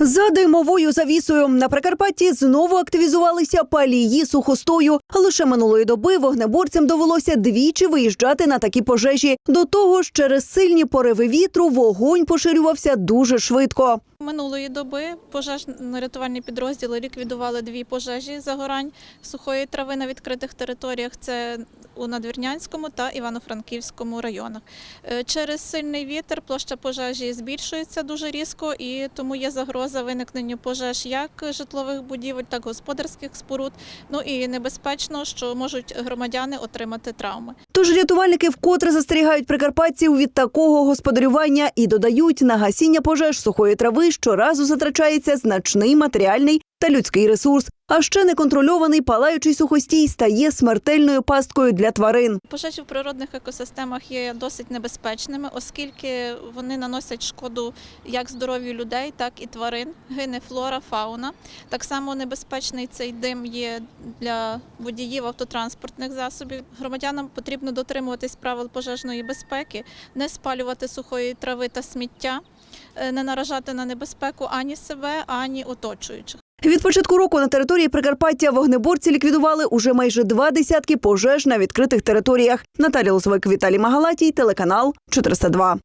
За димовою завісою на Прикарпатті знову активізувалися палії сухостою. Лише минулої доби вогнеборцям довелося двічі виїжджати на такі пожежі. До того ж, через сильні пориви вітру вогонь поширювався дуже швидко. Минулої доби пожежно-рятувальні підрозділи ліквідували дві пожежі загорань сухої трави на відкритих територіях. Це у Надвірнянському та Івано-Франківському районах. Е, Через сильний вітер площа пожежі збільшується дуже різко, і тому є загроза виникненню пожеж як житлових будівель, так і господарських споруд. Ну і небезпечно, що можуть громадяни отримати травми. Тож рятувальники вкотре застерігають прикарпатців від такого господарювання і додають, на гасіння пожеж сухої трави щоразу затрачається значний матеріальний та людський ресурс. А ще неконтрольований палаючий сухостій стає смертельною пасткою для тварин. Пожежі в природних екосистемах є досить небезпечними, оскільки вони наносять шкоду як здоров'ю людей, так і тварин. Гине флора, фауна. Так само небезпечний цей дим є для водіїв автотранспортних засобів. Громадянам потрібно дотримуватись правил пожежної безпеки, не спалювати сухої трави та сміття, е, не наражати на небезпеку ані себе, ані оточуючих. Від початку року на території Прикарпаття вогнеборці ліквідували уже майже два десятки пожеж на відкритих територіях. Наталі Лосовик, Віталій Магалатій, телеканал 402.